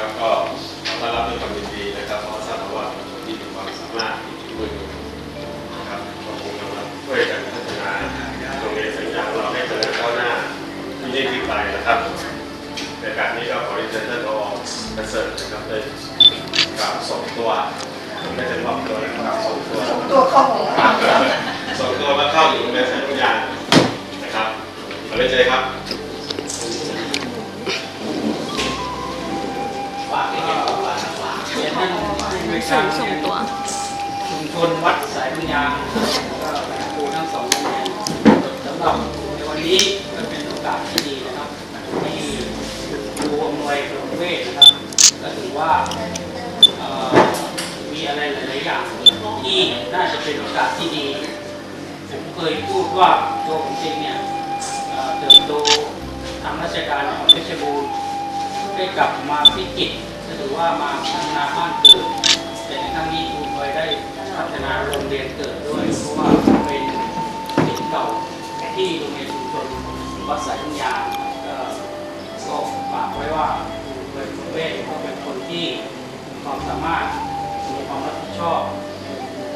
นะครับ ก็ต้อนรับด้วยความยินดีนะครับเพราะทราบมาว่าเป็นคนที่มีความสามารถมีฝีมือนะครับก็คงกำลังช่วยกันพัฒนาโรงเรียนสัญญาของเราให้เจริญก้าวหน้าที่ยิ่งขึ้นไปนะครับในการนี้ก็ขอเรียนเชิญท่านรองประเสริฐนะครับได้กล่าวส่งตัวไม่ใช่มอบตัวนะครับส่งตัวตัวเข้าของเราส่งตัวมาเข้าอยู่ในสายทุกอย่างนะครับขอเรียนเชิญครับ ผู้ในการส่งตัวชุมชนวัดสายปัญญาก็ครูทั้งสองโรงเรียนสำหรับในวันนี้ก็เป็นโอกาสที่ดีนะครับที่ครูอำนวยประเวศนะครับและถือว่าเอ่อมีอะไรหลาย ๆ อย่างที่น่าจะเป็นโอกาสที่ดี ผมเคยพูดว่าตัวผมเองเนี่ยเอ่อเติบโตทางราชการของเพชรบูรณ์ได้กลับมาพิจิตรก็ถือว่ามาพัฒนาบ้านเกิดแต่ในค รั้งนี้ครูเคยได้พัฒนาโรงเรียนเกิดด้วย เพราะว่าเป็นศิษย์เก่าที่โรงเรียนชุมชนวัดสายปัญญาก็ก็ฝากไว้ว่าครูเคยประเวศก็เป็นคนที่มีความสามารถมีความรับผิดชอบ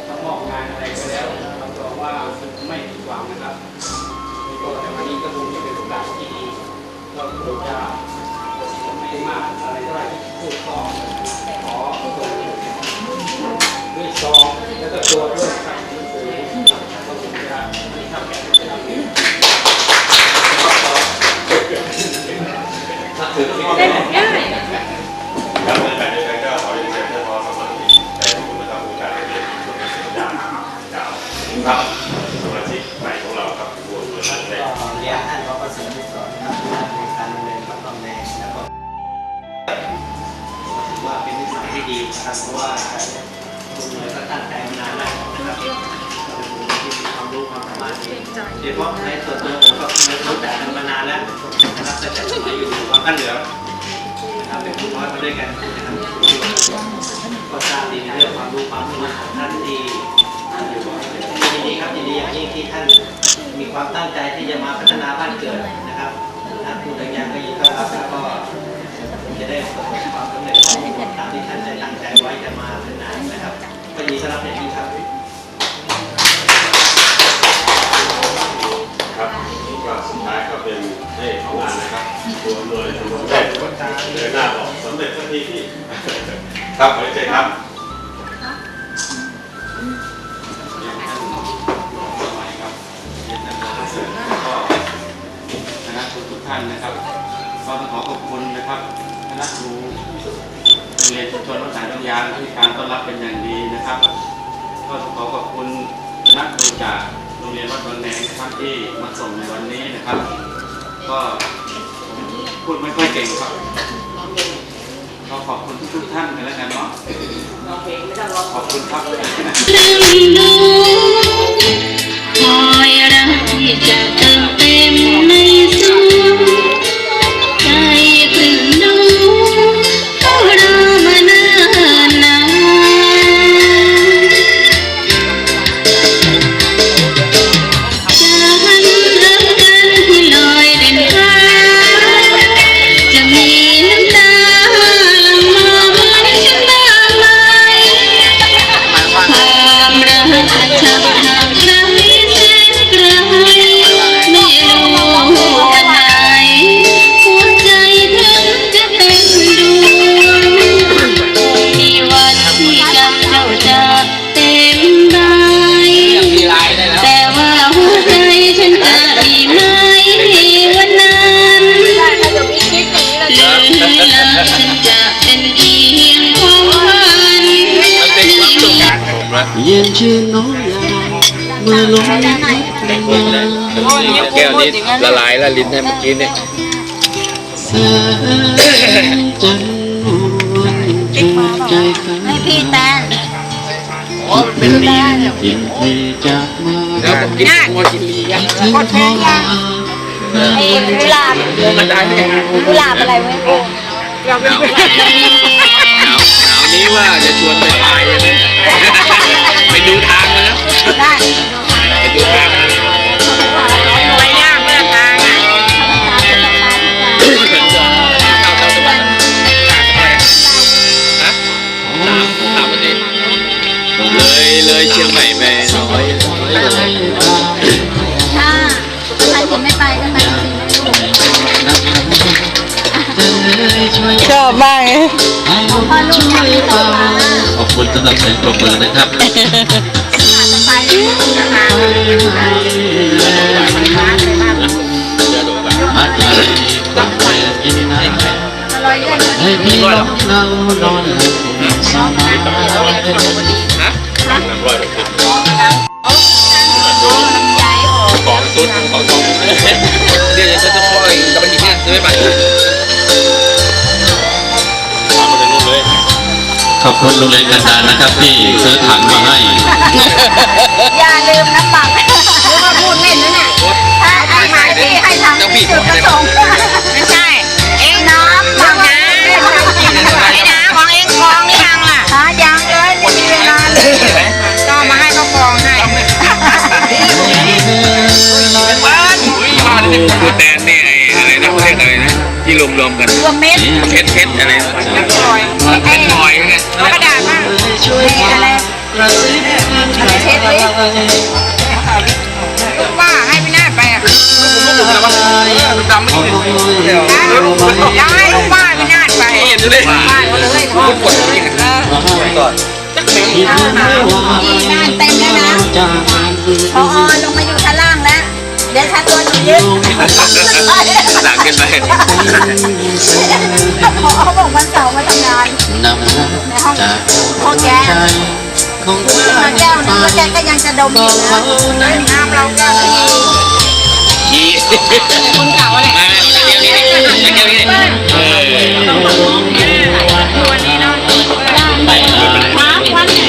ทำมอบงานอะไรไปแล้วรับรองว่าไม่ผิดหวังนะครับก็แต่วันนี้ก็คงจะเป็นโอกาสที่ดีเราคงจะไม่มากอะไรเท่าไหร่ที่พูดก็ข ซองแล้วก็ตัวด้วยครับนังสือก็คงจะไม่ทำแบบนี้จะทำเงคือที่ได้ง่ายครับในการเดียวกันก็ขอเรียนเชิญท่านรองสมาชิกในกนะครับผู้การเรียนทุกอย่างกล่าวครับสมาชิกใหม่ของเราครับบวเลยท่านแรกก็เรียนท่านรอประสิที่สอนนะครับในการเรียนวัดบางแดงแล้วก็ถือว่าเป็นนิสัยที่ดีนะครับเพราะว่า คุณเลยก็ตั้งใจมานานแล้วนะครับเราเป็นคนที่มีความรู้ความสามารถดีโดยเฉพาะในส่วนตัวผมก็เคยรู้จักกันมานานแล้วนะครับตั้งแต่สมัยอยู่วังกันเหลือนะครับเป็นผู้น้อยมาด้วยกันนะครับก็ทราบดีในเรื่องความรู้ความสามารถของท่านที่ยินดีครับยินดีอย่างยิ่งที่ท่านมีความตั้งใจที่จะมาพัฒนาบ้านเกิดนะครับท่านผู้ใดยังก็ยินดีต้อนรับแล้วก็จะได้ประสบความสำเร็จตามที่ท่านได้ตั้งใจไว้จะมา วันนดีต้อนรับอย่างยิ่งครับครับก็สุดท้ายก็เป็นให้ของงานนะครับตัวหน่วยตัวแรกเดินหน้าบอกสำเร็จสักทีที่ครับขอเรียนเชิญครับเรียนท่านสมัยครับเรียนท่านรองประเสริฐก็คณะครูทุกท่านนะครับก็ต้องขอขอบคุณนะครับคณะครู รงเรียนชุมชนวัดสายปัญญาที่การต้อนรับเป็นอย่างดีนะครับ ก็ขอขอบคุณคณะครูจากโรงเรียนวัดบางแดงนะครับที่มาส่งในวันนี้นะครับ ก็พูดไม่ค่อยเก่งครับก็ขอบคุณทุกท่านกันแล้วกันเนาะขอบคุณครับๆลืมดูคอยรัก ฉันจะเป็นเพียงความฝันนี่ว่าเย็นชื่นน้องยาเมื่อลมพัดมาแก้วนี้ละลายแล้วลิ้นให้เมื่อกี้เนี่ยแสงจันทร์นวลเชิญใจข้าให้พี่ตาเป็นเพียงที่จากมาแล้วผมกินงัวกินลีกันถึงท้องนาไอ้กุหลาบมันได้ไหมกุหลาบอะไรไม่รู้ อยากเป็นแฟนหนาวนี้ว่าจะชวนไปตายเลยไปดูทางนะได้ไปดูทางนะไปยากากทางอ่เลยเลยเชียงใหม่ไปน้อย ชอบมากเลยพอลูกยังไม่โตมาขอบคุณสำหรับเสียงปรบมือนะครับไปนะคะอาใจความแรงยินดีลอยเลื่อนให้พี่น้องเรานอนหลับสบายของตุ้นของทองเดี๋ยวจะซื้อตัวเองกับมันอีกเนี่ยซื้อไป ขอบคุณลุงเล็กกันดานะครับที่ซื้อถังมาให้ อย่าลืมนะปังนึกว่าพูดเล่นนะเนี่ยถ้าไอ้หมายที่ให้ทำที่จุดประสงค์ไม่ใช่ เองน้ำปังนะไอ้นะของเองกองหรือยังล่ะฮะยังเลยไม่มีเวลาเลยก็มาให้เขากองให้คือแตนนี่ไอ้ ที่รวมรวมๆกันรวมเม็ดเพชรเพชรอะไรนะลอยไอ้พลอยไงกระดาษมาช่วยอะไรอะไรเช็ดลิลูกป้าให้พี่นาฏไปอะดำไม่เห็นยังให้ลูกป้าพี่นาฏไปเห็นอยู่เลยป้าเขาเลยท้องปวดนี่ก่อนนี่งานเต็มแล้วนะพอลงมาอยู่ชั้นล่างแล้ว เดี๋ยวชั้นตัวหนูยึดหลังกันไปพอบอกวันเสาร์มาทำงานนำจากพ่อแกใจของเธอมาแก้วนึงแล้วแกก็ยังจะดมอยู่นะน้ำเราแก้วนี้ยี่คนเก่าแหละมาเดี๋ยวนี้เดี๋ยวนี้เออไปหามาวันไหน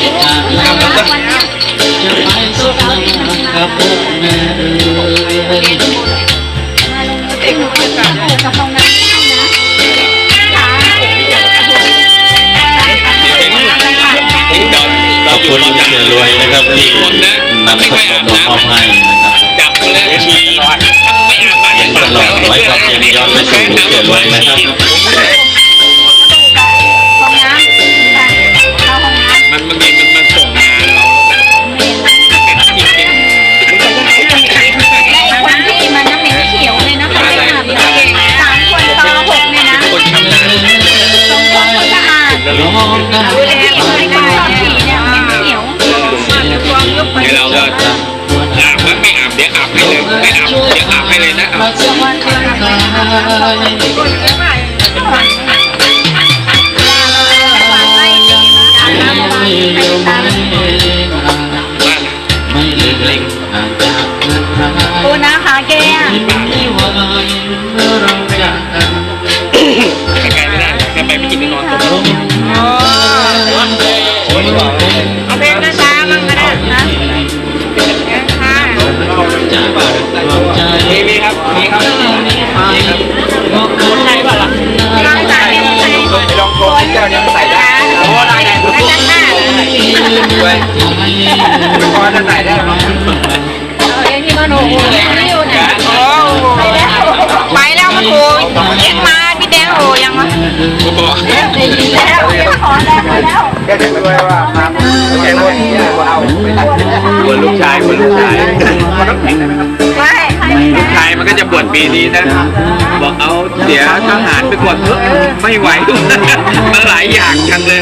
สี่ครับที่นำขนมมามอให้นะครับจับมาแล้วฉี่ไม่อาบน้ำยังตลอดไว้ครับยังย้อนไปสู่เกียรวยนะครับ ปูนาขาแก จะใส่ได้ไหมเออนี่มันโอ้โหไม่อยู่ไหนไปแล้วไปแล้วมันโอ้ยเอ็งมาพี่แดงโอ้ยังวะได้ยินแล้วขอแรงไปแล้วแกจะด้วยว่าครับแกด้วยว่าเอาปตัดบวชลูกชายบวชลูกชายมันต้องแข่งได้ไหมครับไม่ลูกชายมันก็จะบวชปีนี้นะ บอกเอาเสียทหารไปก่อนเถอะไม่ไหวมันหลายอย่างจังเลย